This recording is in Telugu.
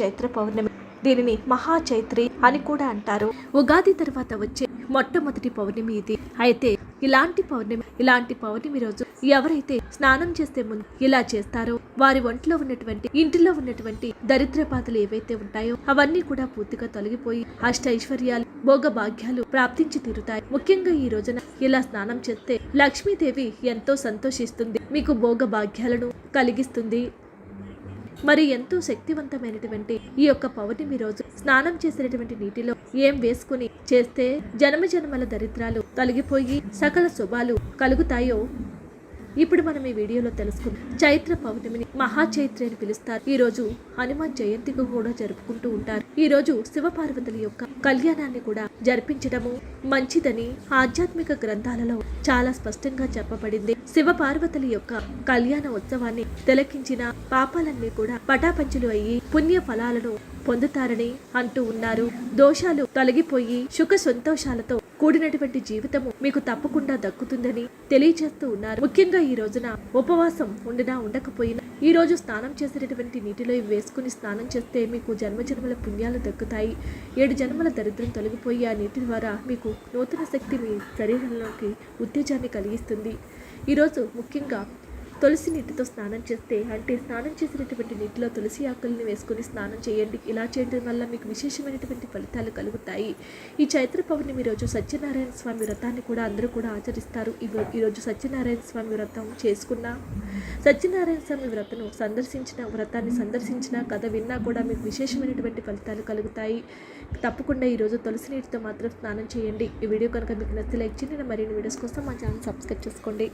చైత్ర పౌర్ణమి. దీనిని మహా చైత్రి అని కూడా అంటారు. ఉగాది తర్వాత వచ్చే మొట్టమొదటి పౌర్ణమి ఇది. అయితే ఇలాంటి పౌర్ణమి ఇలాంటి పౌర్ణమి రోజు ఎవరైతే స్నానం చేసే ముందు ఇలా చేస్తారో వారి ఒంట్లో ఉన్నటువంటి ఇంటిలో ఉన్నటువంటి దరిద్రపాతలు ఏవైతే ఉంటాయో అవన్నీ కూడా పూర్తిగా తొలగిపోయి అష్ట ఐశ్వర్యాలు భోగ భాగ్యాలు ప్రాప్తించి తీరుతాయి. ముఖ్యంగా ఈ రోజున ఇలా స్నానం చేస్తే లక్ష్మీదేవి ఎంతో సంతోషిస్తుంది. మీకు భోగ భాగ్యాలను కలిగిస్తుంది. మరి ఎంతో శక్తివంతమైనటువంటి ఈ యొక్క పౌర్ణమి రోజు స్నానం చేసినటువంటి నీటిలో ఏం వేసుకుని చేస్తే జన్మ జన్మల దరిద్రాలు తొలగిపోయి సకల శుభాలు కలుగుతాయో ఇప్పుడు మనం ఈ వీడియోలో తెలుసుకుందాం. చైత్ర పౌర్ణమిని మహాచైత్రి అని పిలుస్తారు. ఈ రోజు హనుమాన్ జయంతికి కూడా జరుపుకుంటూ ఉంటారు. ఈ రోజు శివపార్వతుల యొక్క కళ్యాణాన్ని కూడా జరిపించడము మంచిదని ఆధ్యాత్మిక గ్రంథాలలో చాలా స్పష్టంగా చెప్పబడింది. శివపార్వతుల యొక్క కళ్యాణ ఉత్సవాన్ని తిలకించిన పాపాలన్నీ కూడా పటాపంచులు అయ్యి పుణ్య ఫలాలను పొందుతారని అంటూ ఉన్నారు. దోషాలు తొలగిపోయి సుఖ సంతోషాలతో కూడినటువంటి జీవితము మీకు తప్పకుండా దక్కుతుందని తెలియజేస్తూ ఉన్నారు. ముఖ్యంగా ఈ రోజున ఉపవాసం ఉండినా ఉండకపోయినా ఈ రోజు స్నానం చేసేటటువంటి నీటిలో వేసుకుని స్నానం చేస్తే మీకు జన్మజన్మల పుణ్యాలు దక్కుతాయి. ఏడు జన్మల దరిద్రం తొలగిపోయి ఆ నీటి ద్వారా మీకు నూతన శక్తి మీ శరీరంలోకి ఉత్తేజాన్ని కలిగిస్తుంది. ఈరోజు ముఖ్యంగా తులసి నీటితో స్నానం చేస్తే అంటే స్నానం చేసినటువంటి నీటిలో తులసి ఆకుల్ని వేసుకొని స్నానం చేయండి. ఇలా చేయడం వల్ల మీకు విశేషమైనటువంటి ఫలితాలు కలుగుతాయి. ఈ చైత్ర పౌర్ణమి రోజు సత్యనారాయణ స్వామి వ్రతాన్ని కూడా అందరూ కూడా ఆచరిస్తారు. ఈరోజు సత్యనారాయణ స్వామి వ్రతం చేసుకున్న సత్యనారాయణ స్వామి వ్రతను సందర్శించిన వ్రతాన్ని సందర్శించిన కథ విన్నా కూడా మీకు విశేషమైనటువంటి ఫలితాలు కలుగుతాయి. తప్పకుండా ఈరోజు తులసి నీటితో మాత్రం స్నానం చేయండి. ఈ వీడియో కనుక మీకు నచ్చితే లైక్ చేయండి. మరిన్ని వీడియోస్ కోసం మా ఛానల్ సబ్స్క్రైబ్ చేసుకోండి.